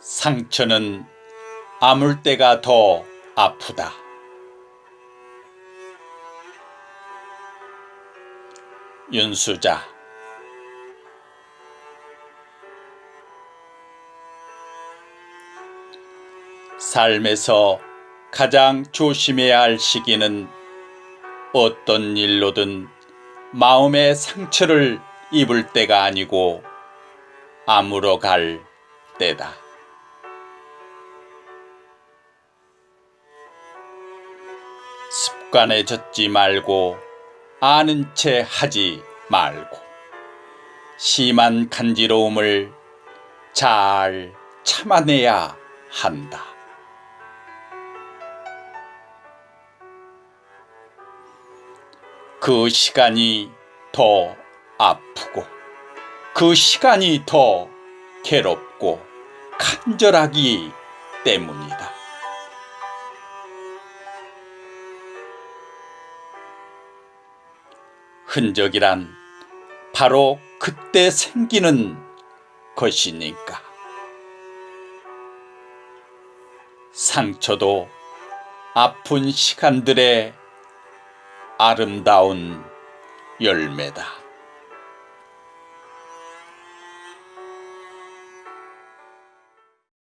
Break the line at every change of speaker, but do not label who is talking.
상처는 아물 때가 더 아프다. 윤수자 삶에서 가장 조심해야 할 시기는 어떤 일로든 마음의 상처를 입을 때가 아니고 아무러 갈 때다. 습관에 젖지 말고 아는 채 하지 말고 심한 간지러움을 잘 참아내야 한다. 그 시간이 더 아프고 그 시간이 더 괴롭고 간절하기 때문이다. 흔적이란 바로 그때 생기는 것이니까. 상처도 아픈 시간들의 아름다운 열매다.